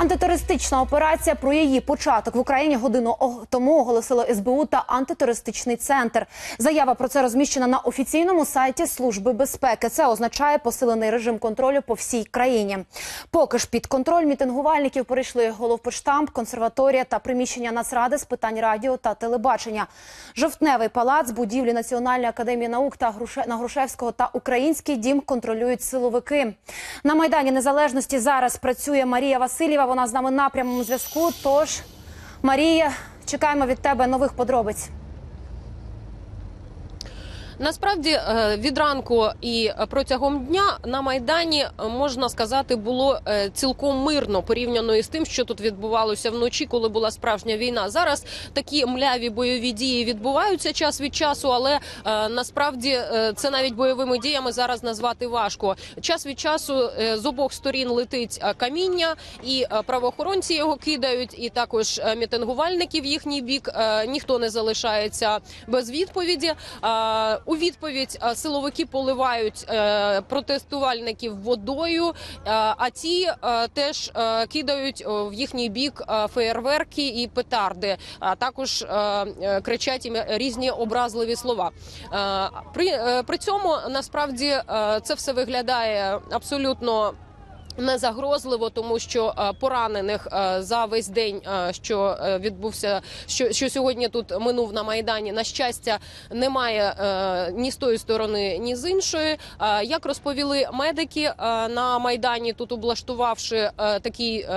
Антитерористична операція про її початок в Україні годину тому оголосило СБУ та антитерористичний центр. Заява про це розміщена на офіційному сайті Служби безпеки. Це означає посилений режим контролю по всій країні. Поки ж під контроль мітингувальників перейшли головпочтамп, консерваторія та приміщення Нацради з питань радіо та телебачення. Жовтневий палац, будівлі Національної академії наук та на Грушевського та Український дім контролюють силовики. На майдані Незалежності зараз працює Марія Васильєва. Вона з нами на прямому зв'язку. Тож, Марія, чекаємо від тебе нових подробиць. Насправді е, від ранку і протягом дня на майдані е, можна сказати було е, цілком мирно порівняно із тим, що тут відбувалося вночі, коли була справжня війна. Зараз такі мляві бойові дії відбуваються час від часу, але насправді це навіть бойовими діями зараз назвати важко. Час від часу з обох сторін летить каміння, і правоохоронці його кидають, і також мітингувальники в їхній бік. Ніхто не залишається без відповіді. У відповідь е, силовики поливають е, протестувальників водою, е, а ті теж кидають в їхній бік феєрверки і петарди. А також кричать їм різні образливі слова. При, при цьому насправді це все виглядає абсолютно. Не загрозливо, тому що е, поранених е, за весь день, е, що відбувся, що, що сьогодні тут минув на майдані. На щастя, немає ні з тої сторони, ні з іншої. Як розповіли медики на майдані, тут облаштувавши такий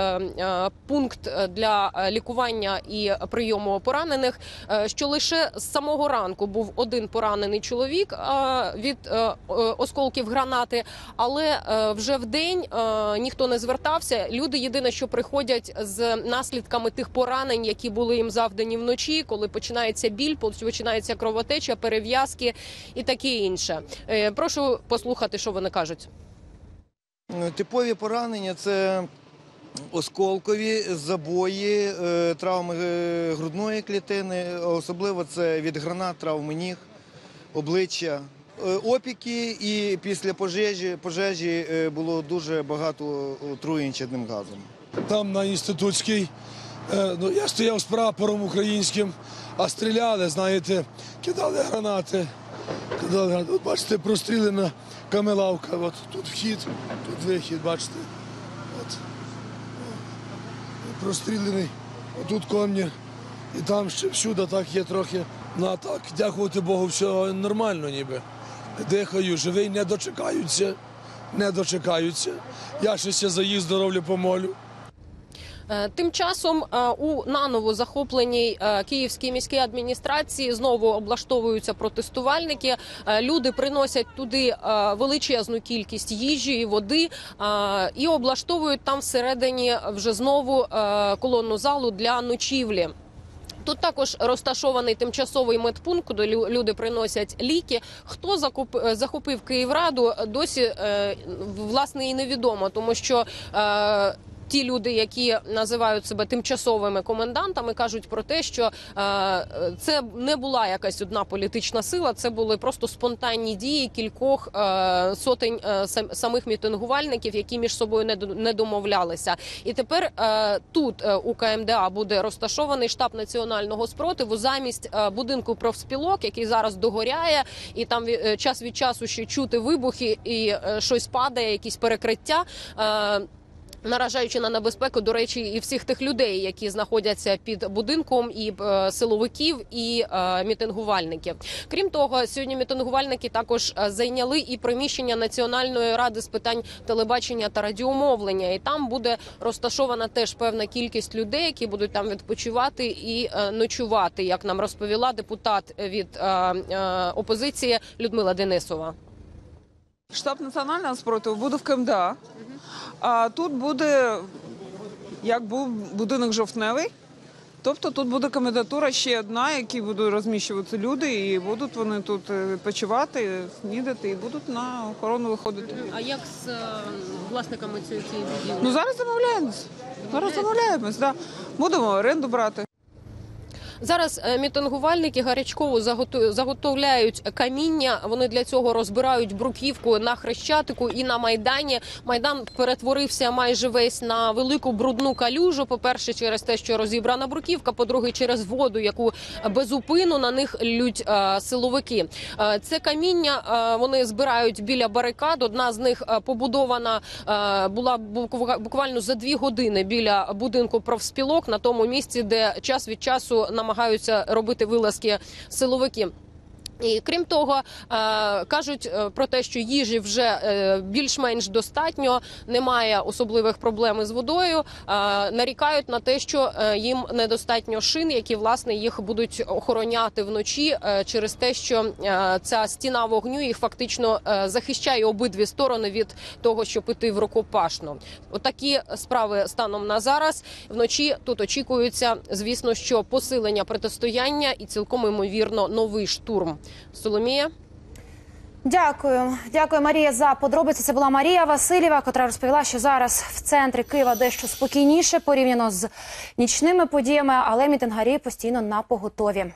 пункт для лікування і прийому поранених, що лише з самого ранку був один поранений чоловік від осколків гранати, але вже в день ніхто не звертався. Люди єдине, що приходять з наслідками тих поранень, які були їм завдані вночі, коли починається біль, починається кровотеча, перев'язки і таке інше. Е, Прошу послухати, що вони кажуть. Е, Типові поранення це осколкові забої, е, травми е, грудної клітини, особливо це від гранат, травми ніг, обличчя. Е, Опіки і після пожежі, пожежі е, було дуже багато отруєнь чадним газом. Там на інститутській. е, Ну, я стояв з прапором українським, а стріляли, знаєте, кидали гранати. Кидали гранати. От бачите, прострілена камелавка. От тут вхід, тут вихід, бачите. От. Прострілений, отут комір. І там ще всюди так є трохи. Ну а так, дякувати Богу, все нормально ніби. Дихаю, живий, не дочекаються. Не дочекаються. Я ще ся за їх здоров'я помолю. Е, Тим часом е, у наново захопленій е, київській міській адміністрації знову облаштовуються протестувальники. Люди приносять туди величезну кількість їжі і води і облаштовують там всередині вже знову колонну залу для ночівлі. Тут також розташований тимчасовий медпункт, куди люди приносять ліки. Хто е, захопив Київраду, досі е, власне і невідомо, тому що. Ті люди, які називають себе тимчасовими комендантами, кажуть про те, що е, це не була якась одна політична сила, це були просто спонтанні дії кількох е, сотень е, сам- самих мітингувальників, які між собою не, не домовлялися. І тепер тут у КМДА буде розташований штаб національного спротиву замість будинку профспілок, який зараз догоряє, і там час від часу ще чути вибухи і щось падає, якісь перекриття. Наражаючи на небезпеку, до речі, і всіх тих людей, які знаходяться під будинком, і е, силовиків, і е, мітингувальників. Крім того, сьогодні мітингувальники також е, зайняли і приміщення Національної ради з питань телебачення та радіомовлення. І там буде розташована теж певна кількість людей, які будуть там відпочивати і е, ночувати, як нам розповіла депутат від е, е, опозиції Людмила Денисова. Штаб національного спротиву буде в КМДА. А тут буде, як був будинок жовтневий. Тобто тут буде комендатура ще одна, які будуть розміщуватися люди, і будуть вони тут е, відпочивати, снідати і будуть на охорону виходити. А як з е, власниками цієї будівлі? Ну зараз замовляємось. Зараз замовляємось, да. Будемо оренду брати. Зараз е, мітингувальники гарячково заготовляють каміння. Вони для цього розбирають бруківку на хрещатику і на майдані. Майдан перетворився майже весь на велику брудну калюжу. По перше, через те, що розібрана бруківка. По-друге, через воду, яку безупину на них лють е, силовики. Е, Це каміння вони збирають біля барикад. Одна з них побудована була буква- буквально за дві години біля будинку профспілок на тому місці, де час від часу намагаються робити вилазки силовики. І крім того, е, кажуть е, про те, що їжі вже е, більш-менш достатньо, немає особливих проблем із водою. Нарікають на те, що їм недостатньо шин, які власне їх будуть охороняти вночі, через те, що ця стіна вогню їх фактично захищає обидві сторони від того, щоб іти в рукопашну. Отакі справи станом на зараз. Вночі тут очікується, звісно, що посилення протистояння і цілком імовірно новий штурм. Соломія. Дякую, дякую, Марія, за подробиці. Це була Марія Васильєва, котра розповіла, що зараз в центрі Києва дещо спокійніше порівняно з нічними подіями, але мітингарі постійно на поготові.